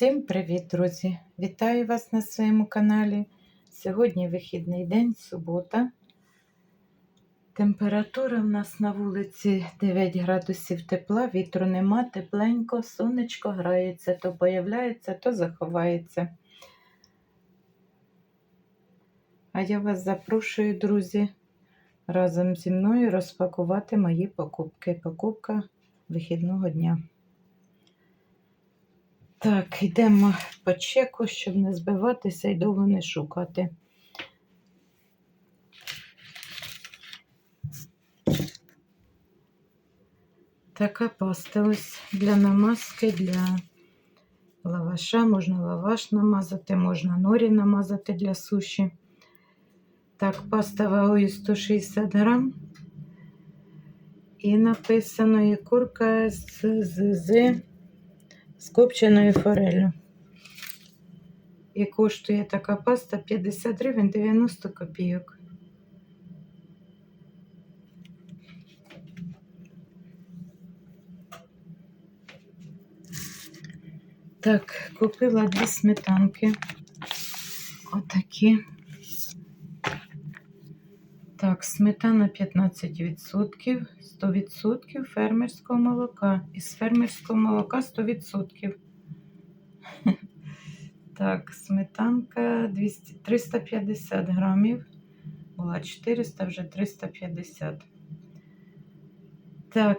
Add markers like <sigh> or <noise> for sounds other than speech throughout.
Всім привіт, друзі! Вітаю вас на своєму каналі. Сьогодні вихідний день, субота. Температура в нас на вулиці 9 градусів тепла, вітру нема, тепленько, сонечко грається, то появляється, то заховається. А я вас запрошую, друзі, разом зі мною розпакувати мої покупки. Покупка вихідного дня. Так, йдемо по чеку, щоб не збиватися і довго не шукати. Така паста ось для намазки, для лаваша. Можна лаваш намазати, можна норі намазати для суші. Так, паста вагою 160 грам. І написано і курка з, з, з з копченою форелью. І коштує така паста 50 гривень 90 копійок. Так, купила дві сметанки. Отакі. Так, сметана 15%, 100% фермерського молока. Із фермерського молока 100%. <laughs> Так, сметанка 200, 350 грамів. Була 400, вже 350. Так,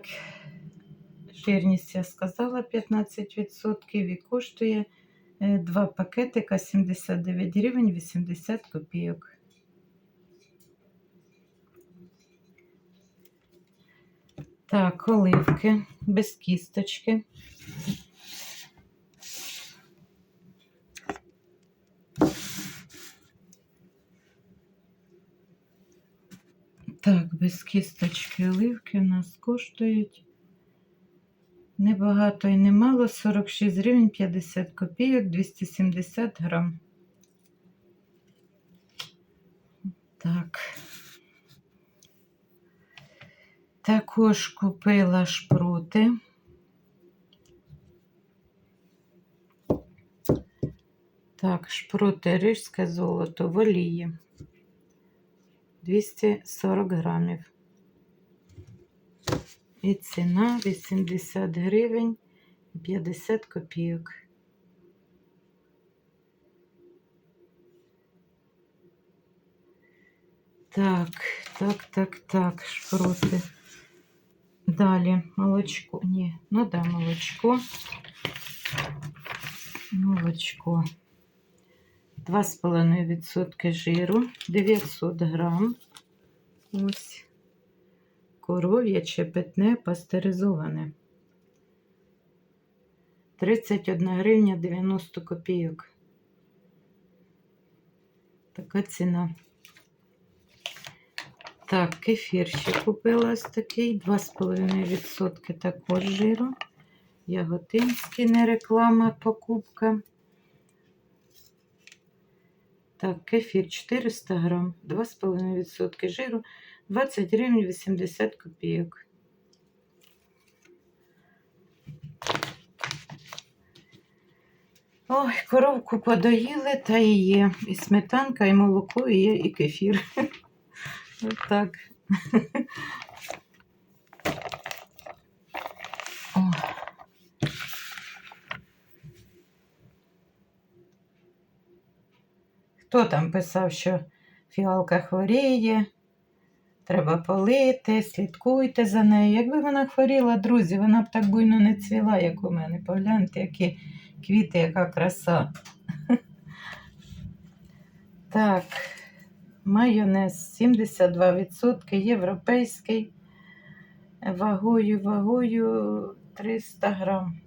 жирність я сказала 15% і коштує 2 пакетика 79 гривень 80 копійок. Так, оливки без кісточки. Так, без кісточки оливки у нас коштують небагато і немало 46 гривень 50 копійок 270 грам. Так. Також купила шпроти. Так, шпроти рижське золото в олії. 240 грамів. І ціна 80 гривень 50 копійок. Так, так, так, так, шпроти. Далі молочко. Ні, ну да, молочко. Молочко. 2,5% жиру, 900 грам. Ось. Коров'яче питне пастеризоване. 31 гривня 90 копійок. Така ціна. Так, кефір ще купила ось такий, 2,5% також жиру. Яготинський, не реклама, покупка. Так, кефір 400 грам, 2,5% жиру, 20 гривень 80 копійок. Ой, коровку подоїли, та і є. І сметанка, і молоко, і є, і кефір. <laughs> Ось так. <laughs> Хто там писав, що фіалка хворіє, треба полити, слідкуйте за нею. Якби вона хворіла, друзі, вона б так буйно не цвіла, як у мене. Погляньте, які квіти, яка краса. <laughs> Так. Майонез 72% європейський. Вагою, вагою 300 грам.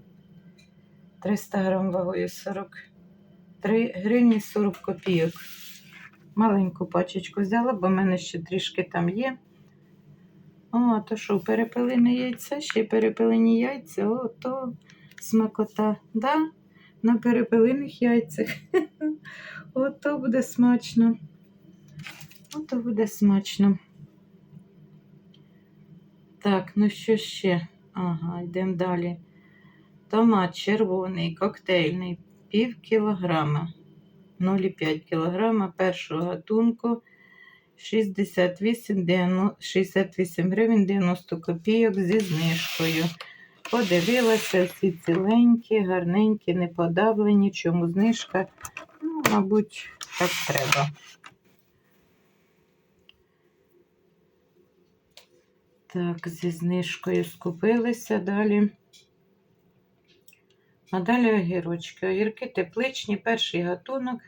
300 грам вагою 43 гривні 40 копійок. Маленьку пачечку взяла, бо в мене ще трішки там є. О, то що, перепилені яйця, ще перепилені яйця, о, то смакота. Да? На перепилених яйцях. <laughs> О, то буде смачно. Ото буде смачно. Так, ну що ще? Ага, йдемо далі. Томат червоний, коктейльний пів кілограма. 0,5 кілограма першого гатунку 68, 90, 68 гривень 90 копійок зі знижкою. Подивилася, всі ціленькі, гарненькі, не подавлені, чому знижка. Ну, мабуть, так треба. Так, зі знижкою скупилися далі. А далі огірочки. Огірки тепличні, перший гатунок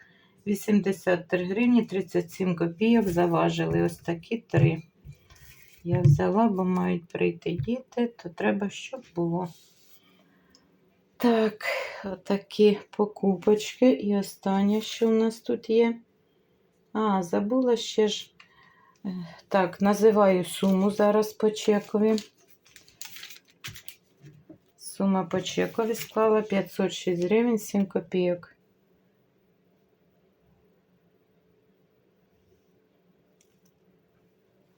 83 гривні 37 копійок заважили. Ось такі три. Я взяла, бо мають прийти діти, то треба, щоб було. Так, отакі покупочки. І останнє, що у нас тут є. А, забула ще ж. Так, називаю суму зараз по чекові. Сума по чекові склала 506 гривень 7 копійок.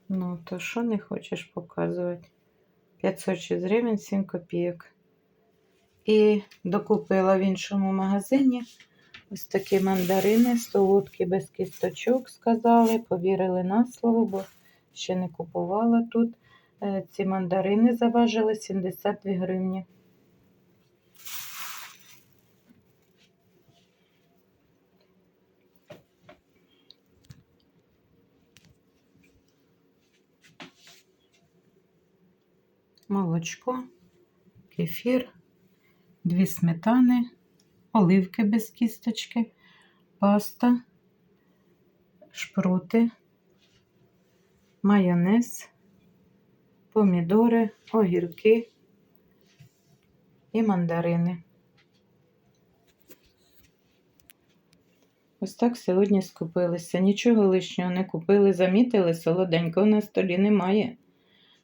Ну, то що не хочеш показувати? 506 гривень 7 копійок. І докупила в іншому магазині ось такі мандарини, солодкі без кісточок, сказали, повірили на слово, бо ще не купувала тут. Е, Ці мандарини заважили 72 гривні. молочко, кефір, дві сметани, оливки без кісточки, паста, шпроти, майонез, помідори, огірки і мандарини. Ось так сьогодні скупилися. Нічого лишнього не купили, замітили, солоденького на столі немає.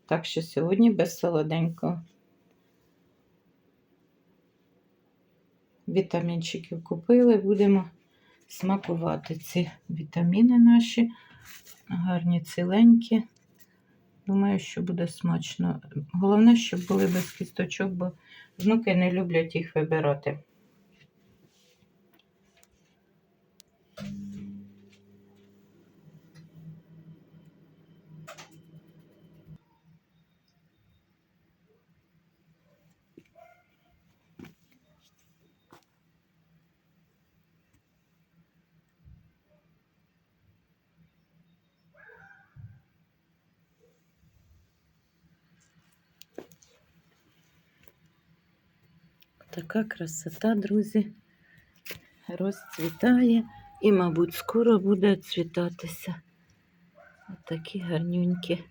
Так що сьогодні без солоденького. Вітамінчиків купили, будемо смакувати ці вітаміни наші. Гарні ціленькі. Думаю, що буде смачно. Головне, щоб були без кісточок, бо внуки не люблять їх вибирати. Така красота, друзі, розцвітає. І, мабуть, скоро буде цвітатися. Отакі гарнюнькі